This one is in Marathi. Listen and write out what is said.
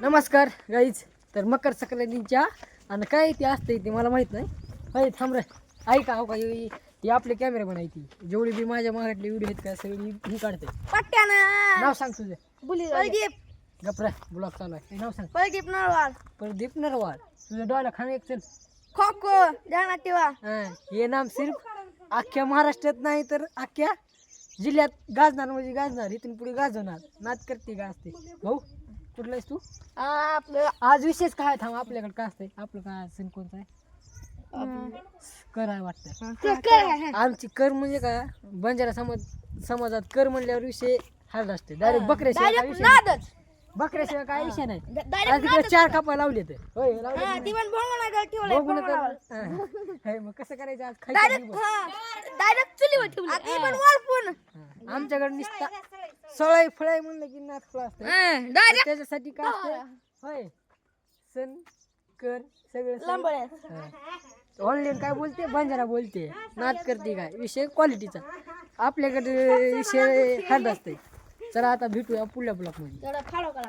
नमस्कार गाईज तर मकर संक्रांतीच्या आणि काय ते असते ते मला माहीत नाही. होय थांब रे. ऐका हो का? ही ही आपले कॅमेरा पण आहे ती जेवढी बी माझ्या महागातली व्हिडिओ आहेत का सगळी ही काढते. पट्ट्यानं. नाव सांग तुझं. बुली प्रदीप. गपरा ब्लॉग चालू आहे. नाव सांग. प्रदीप नरवाल प्रदीप नरवाल तुझं डोळा खाणं एक चल. खो खो ध्यानात ठेवा हा, हे नाम सिर्फ अख्ख्या महाराष्ट्रात नाही तर अख्ख्या जिल्ह्यात गाजणार म्हणजे गाजणार. इथून पुढे गाजवणार. नाच करते गाजते. भाऊ कुठला आहेस तू आपलं आज विशेष काय थांब आपल्याकडे काय असतंय? आपलं काय सण कोणता आहे? कर आहे वाटतं? आमची कर म्हणजे काय बंजारा समाज समाजात कर म्हणल्यावर विषय हार्ड असते डायरेक्ट बकऱ्याशिवाय काय Direct विषय नाही. नादच. बकऱ्याशिवाय काय विषय नाही. Direct आज तिकडे चार कापा लावले तर होय लावले हा, ती पण ठेवलंय हा. हे मग कसं करायचं आज? डायरेक्ट हा. चुलीवर ठेवली पण हा. आमच्याकडे निसता सळाई फळाई म्हणलं की नाच फळ असतं डायरेक्ट. त्याच्यासाठी काय असतं? होय. सण कर सगळं ऑनलाईन काय बोलते? बंजारा बोलते. नाच करते काय? विषय क्वालिटीचा आपल्याकडे विषय हार्ड असते चला आता भेटूया पुढल्या ब्लॉकमध्ये. तेवढा फाडो करा.